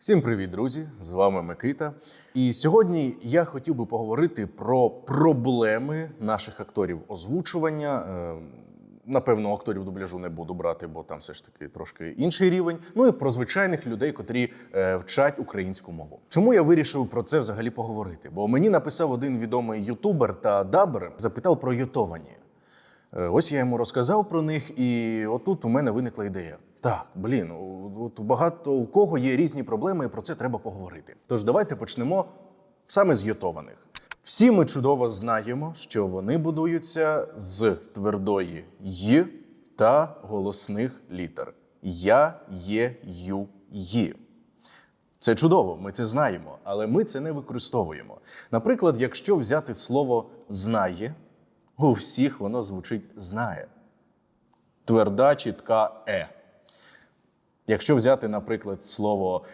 Всім привіт, друзі! З вами Микита. І сьогодні я хотів би поговорити про проблеми наших акторів озвучування. Е, Напевно, акторів дубляжу не буду брати, бо там все ж таки трошки інший рівень. Ну і про звичайних людей, котрі е, вчать українську мову. Чому я вирішив про це взагалі поговорити? Бо мені написав один відомий ютубер та дабер, запитав про ютовані. Е, Ось я йому розказав про них, і отут у мене виникла ідея. Так, блін, от багато у кого є різні проблеми, і про це треба поговорити. Тож давайте почнемо саме з йотованих. Всі ми чудово знаємо, що вони будуються з твердої й та голосних літер: я, є, ю, ї. Це чудово, ми це знаємо, але ми це не використовуємо. Наприклад, якщо взяти слово знає, у всіх воно звучить знає. Тверда, чітка е. Якщо взяти, наприклад, слово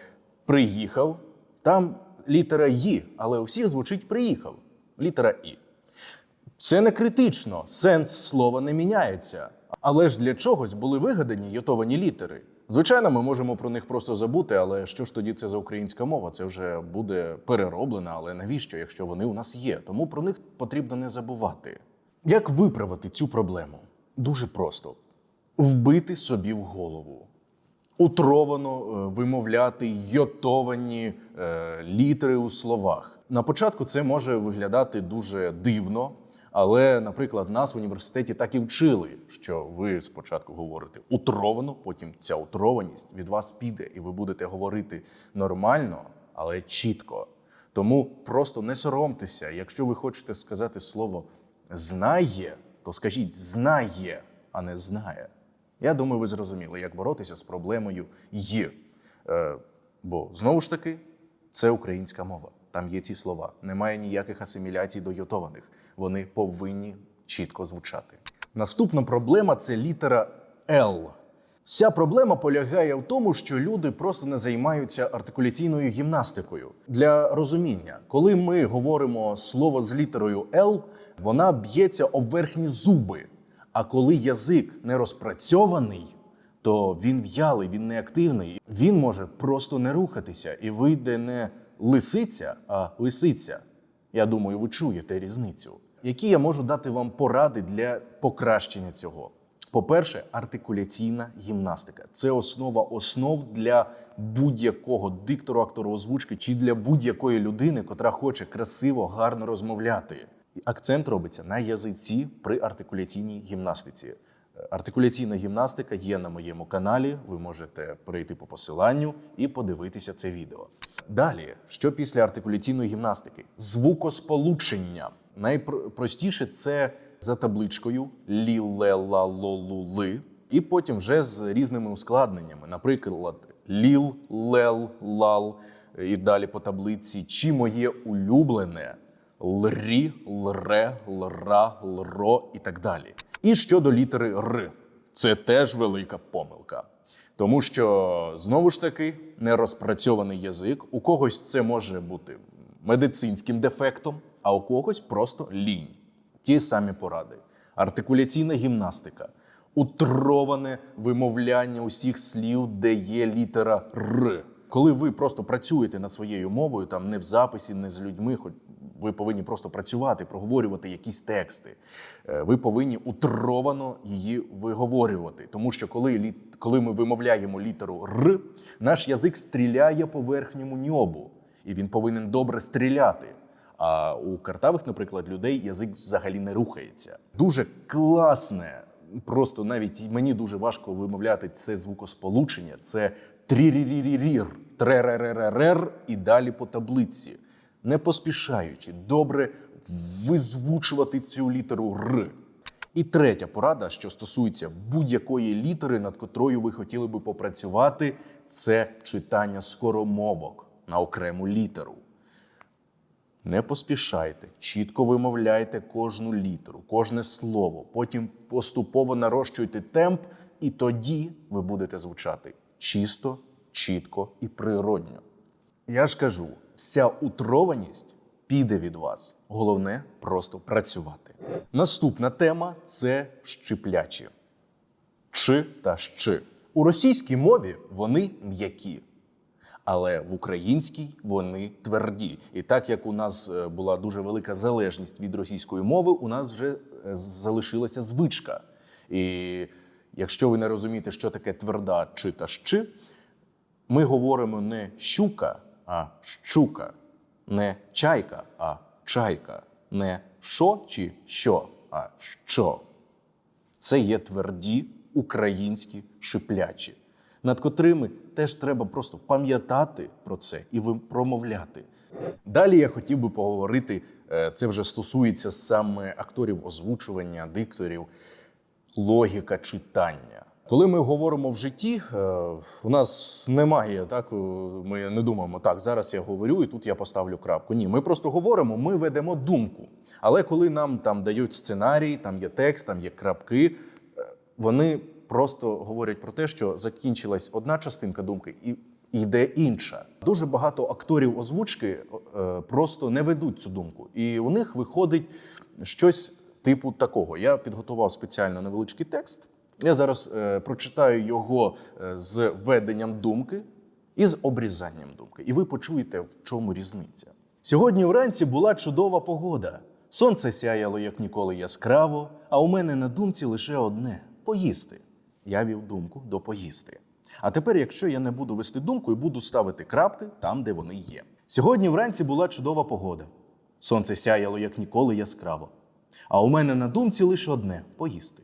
приїхав, там літера «ї», але у всіх звучить приїхав. Літера І. Це не критично, сенс слова не міняється. Але ж для чогось були вигадані йотовані літери. Звичайно, ми можемо про них просто забути, але що ж тоді це за українська мова? Це вже буде перероблено, але навіщо, якщо вони у нас є? Тому про них потрібно не забувати. Як виправити цю проблему? Дуже просто: вбити собі в голову утровано е, вимовляти йотовані е, літери у словах. На початку це може виглядати дуже дивно, але, наприклад, нас в університеті так і вчили, що ви спочатку говорите утровано, потім ця утрованість від вас піде, і ви будете говорити нормально, але чітко. Тому просто не соромтеся. Якщо ви хочете сказати слово знає, то скажіть знає, а не знає. Я думаю, ви зрозуміли, як боротися з проблемою «й». Е, бо знову ж таки, це українська мова. Там є ці слова. Немає ніяких асиміляцій до йотованих. Вони повинні чітко звучати. Наступна проблема це літера Л. Вся проблема полягає в тому, що люди просто не займаються артикуляційною гімнастикою. Для розуміння, коли ми говоримо слово з літерою Л, вона б'ється об верхні зуби. А коли язик не розпрацьований, то він в'ялий, він неактивний. Він може просто не рухатися і вийде не лисиця, а лисиця. Я думаю, ви чуєте різницю. Які я можу дати вам поради для покращення цього? По-перше, артикуляційна гімнастика це основа основ для будь-якого диктору, актору озвучки чи для будь-якої людини, котра хоче красиво, гарно розмовляти. Акцент робиться на язиці при артикуляційній гімнастиці. Е, Артикуляційна гімнастика є на моєму каналі. Ви можете перейти по посиланню і подивитися це відео. Далі, що після артикуляційної гімнастики? Звукосполучення. Найпростіше це за табличкою лі ле ла ло лу ли, і потім вже з різними ускладненнями. Наприклад, ліл, лел, лал, і далі по таблиці, чи моє улюблене лрі, лре, лра, лро і так далі. І щодо літери Р, це теж велика помилка. Тому що знову ж таки нерозпрацьований язик. У когось це може бути медицинським дефектом, а у когось просто лінь. Ті самі поради. Артикуляційна гімнастика, утроване вимовляння усіх слів, де є літера Р. Коли ви просто працюєте над своєю мовою, там не в записі, не з людьми, хоч ви повинні просто працювати, проговорювати якісь тексти. Е, Ви повинні утровано її виговорювати. Тому що коли, літ- коли ми вимовляємо літеру Р, наш язик стріляє по верхньому ньобу, і він повинен добре стріляти. А у картавих, наприклад, людей язик взагалі не рухається. Дуже класне, просто навіть мені дуже важко вимовляти це звукосполучення. Це трірірірір, тререререр і далі по таблиці. Не поспішаючи, добре визвучувати цю літеру Р. І третя порада, що стосується будь-якої літери, над котрою ви хотіли би попрацювати, це читання скоромовок на окрему літеру. Не поспішайте, чітко вимовляйте кожну літеру, кожне слово. Потім поступово нарощуйте темп, і тоді ви будете звучати чисто, чітко і природньо. Я ж кажу, вся утрованість піде від вас. Головне просто працювати. Наступна тема це щеплячі. Чи та щи. У російській мові вони м'які. Але в українській вони тверді. І так як у нас е, була дуже велика залежність від російської мови, у нас вже е, залишилася звичка. І якщо ви не розумієте, що таке тверда чи та щи, ми говоримо не щука, а щука, не чайка, а чайка, не що чи що, а що. Це є тверді українські шиплячі, над котрими теж треба просто пам'ятати про це і промовляти. Далі я хотів би поговорити, е, це вже стосується саме акторів озвучування, дикторів, логіка читання. Коли ми говоримо в житті, е, у нас немає так. е, Ми не думаємо, так зараз я говорю, і тут я поставлю крапку. Ні, ми просто говоримо, ми ведемо думку. Але коли нам там дають сценарій, там є текст, там є крапки, е, вони просто говорять про те, що закінчилась одна частинка думки і йде інша. Дуже багато акторів озвучки просто не ведуть цю думку, і у них виходить щось типу такого. Я підготував спеціально невеличкий текст. Я зараз е, прочитаю його е, з веденням думки і з обрізанням думки. І ви почуєте, в чому різниця. Сьогодні вранці була чудова погода. Сонце сяяло як ніколи яскраво, а у мене на думці лише одне поїсти. Я вів думку до поїсти. А тепер, якщо я не буду вести думку і буду ставити крапки там, де вони є. Сьогодні вранці була чудова погода. Сонце сяяло як ніколи яскраво. А у мене на думці лише одне поїсти.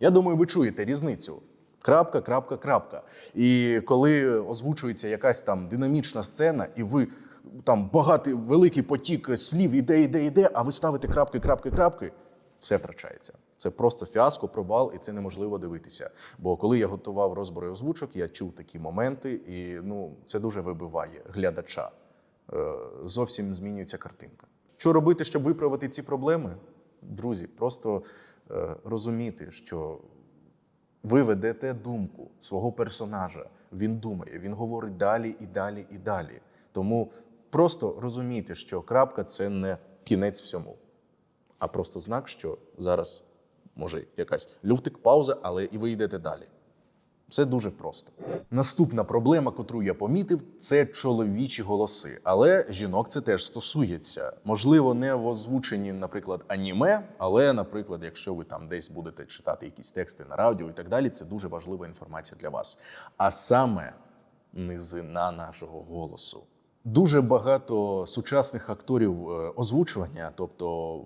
Я думаю, ви чуєте різницю. Крапка, крапка, крапка. І коли озвучується якась там динамічна сцена, і ви там багатий великий потік слів іде, іде, іде, а ви ставите крапки, крапки, крапки, все втрачається. Це просто фіаско, провал, і це неможливо дивитися. Бо коли я готував розбори озвучок, я чув такі моменти, і ну це дуже вибиває глядача. Е, зовсім змінюється картинка. Що робити, щоб виправити ці проблеми? Друзі, просто е, розуміти, що ви ведете думку свого персонажа. Він думає, він говорить далі і далі і далі. Тому просто розумійте, що крапка це не кінець всьому, а просто знак, що зараз може якась люфтик, пауза, але і ви йдете далі. Все дуже просто. Наступна проблема, котру я помітив, це чоловічі голоси. Але жінок це теж стосується. Можливо, не в озвученні, наприклад, аніме, але, наприклад, якщо ви там десь будете читати якісь тексти на радіо і так далі, це дуже важлива інформація для вас. А саме низина нашого голосу. Дуже багато сучасних акторів е, озвучування, тобто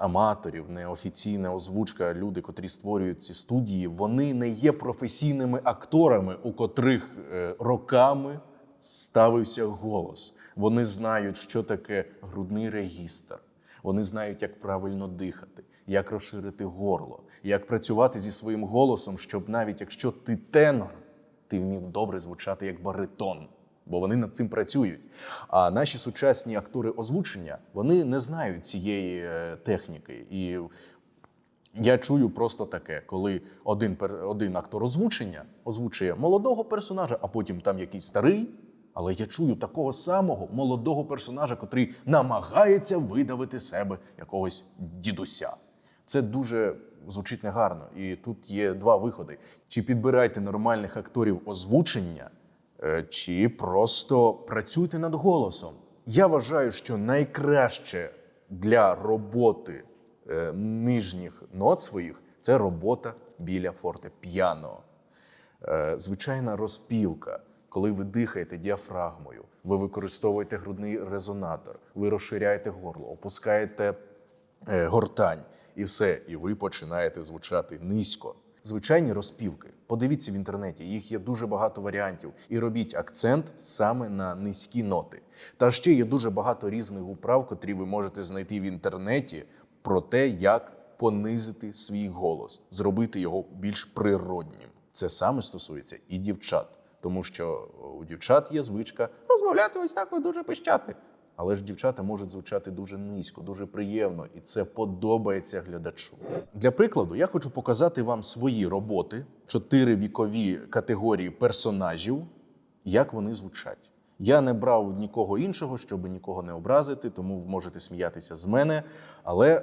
аматорів, неофіційна озвучка, люди, котрі створюють ці студії, вони не є професійними акторами, у котрих е, роками ставився голос. Вони знають, що таке грудний регістр. Вони знають, як правильно дихати, як розширити горло, як працювати зі своїм голосом, щоб навіть якщо ти тенор, ти вмів добре звучати як баритон бо вони над цим працюють. А наші сучасні актори озвучення вони не знають цієї е, техніки. І я чую просто таке, коли один, один актор озвучення озвучує молодого персонажа, а потім там якийсь старий. Але я чую такого самого молодого персонажа, котрий намагається видавити себе якогось дідуся. Це дуже звучить негарно. І тут є два виходи: чи підбирайте нормальних акторів озвучення, чи просто працюйте над голосом. Я вважаю, що найкраще для роботи е, нижніх нот своїх це робота біля фортепіано. Е, звичайна розпівка, коли ви дихаєте діафрагмою, ви використовуєте грудний резонатор, ви розширяєте горло, опускаєте е, гортань, і все, і ви починаєте звучати низько. Звичайні розпівки. Подивіться в інтернеті, їх є дуже багато варіантів. І робіть акцент саме на низькі ноти. Та ще є дуже багато різних управ, котрі ви можете знайти в інтернеті про те, як понизити свій голос, зробити його більш природнім. Це саме стосується і дівчат, тому що у дівчат є звичка розмовляти ось так ось дуже пищати. Але ж дівчата можуть звучати дуже низько, дуже приємно, і це подобається глядачу. Для прикладу, я хочу показати вам свої роботи, чотири вікові категорії персонажів, як вони звучать. Я не брав нікого іншого, щоб нікого не образити, тому можете сміятися з мене. Але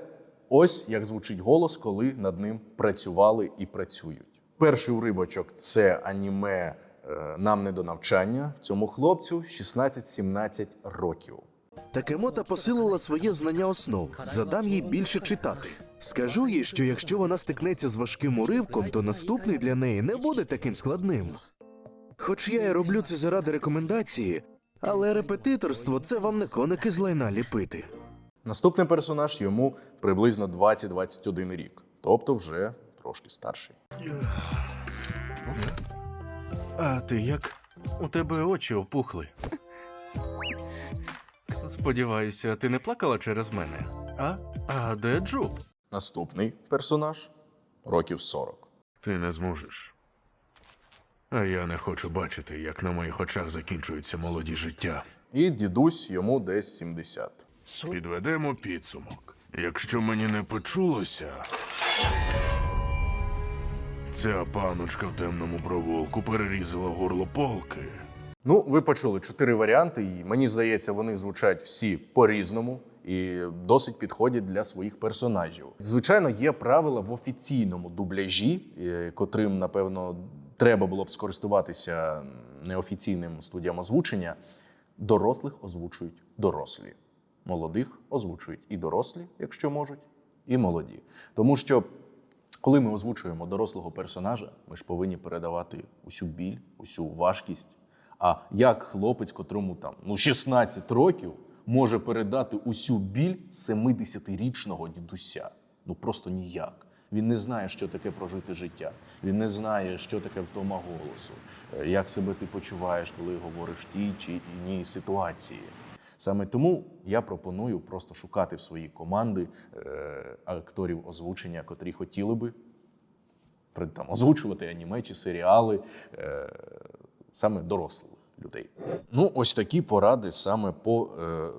ось як звучить голос, коли над ним працювали і працюють. Перший уривочок це аніме е, нам не до навчання. Цьому хлопцю 16-17 років. Такемота посилила своє знання основ. Задам їй більше читати. Скажу їй, що якщо вона стикнеться з важким уривком, то наступний для неї не буде таким складним. Хоч я і роблю це заради рекомендації, але репетиторство це вам не коники з лайна ліпити. Наступний персонаж йому приблизно 20-21 рік, тобто вже трошки старший. А ти як? У тебе очі опухли. Сподіваюся, ти не плакала через мене. А? А де Джуб? Наступний персонаж років 40. Ти не зможеш. А я не хочу бачити, як на моїх очах закінчується молоді життя. І дідусь йому десь 70. Підведемо підсумок. Якщо мені не почулося. Ця паночка в темному провулку перерізала горло полки. Ну, ви почули чотири варіанти, і мені здається, вони звучать всі по-різному і досить підходять для своїх персонажів. Звичайно, є правила в офіційному дубляжі, е, котрим, напевно, треба було б скористуватися неофіційним студіям озвучення. Дорослих озвучують дорослі, молодих озвучують і дорослі, якщо можуть, і молоді. Тому що коли ми озвучуємо дорослого персонажа, ми ж повинні передавати усю біль, усю важкість. А як хлопець, котрому там ну 16 років, може передати усю біль 70-річного дідуся? Ну просто ніяк. Він не знає, що таке прожити життя. Він не знає, що таке втома голосу, е, як себе ти почуваєш, коли говориш в тій чи іній ситуації. Саме тому я пропоную просто шукати в свої команди е, акторів озвучення, котрі хотіли би там, озвучувати аніме чи серіали е, саме дорослих людей. Ну, ось такі поради саме по е,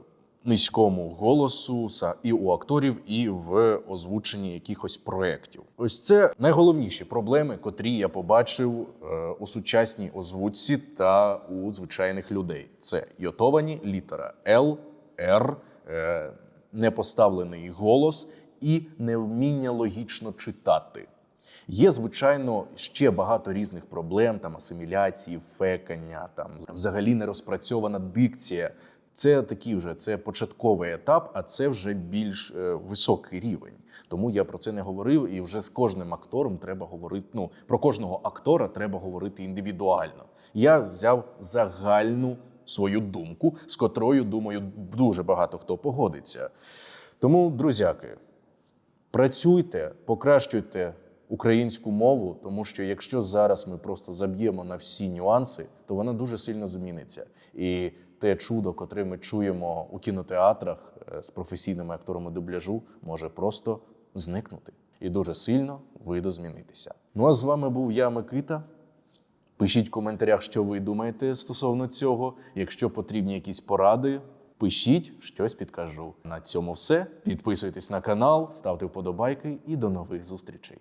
низькому голосу і у акторів, і в озвученні якихось проєктів. Ось це найголовніші проблеми, котрі я побачив е, у сучасній озвучці та у звичайних людей. Це йотовані літера L, R, е, непоставлений голос і невміння логічно читати. Є, звичайно, ще багато різних проблем, там асиміляції, фекання, там взагалі не розпрацьована дикція. Це такий вже це початковий етап, а це вже більш е, високий рівень. Тому я про це не говорив, і вже з кожним актором треба говорити. Ну про кожного актора треба говорити індивідуально. Я взяв загальну свою думку, з котрою думаю, дуже багато хто погодиться. Тому, друзяки, працюйте, покращуйте українську мову, тому що якщо зараз ми просто заб'ємо на всі нюанси, то вона дуже сильно зміниться. І те чудо, котре ми чуємо у кінотеатрах е, з професійними акторами дубляжу, може просто зникнути. І дуже сильно видозмінитися. Ну а з вами був я, Микита. Пишіть в коментарях, що ви думаєте стосовно цього. Якщо потрібні якісь поради, пишіть, щось підкажу. На цьому все. Підписуйтесь на канал, ставте вподобайки і до нових зустрічей.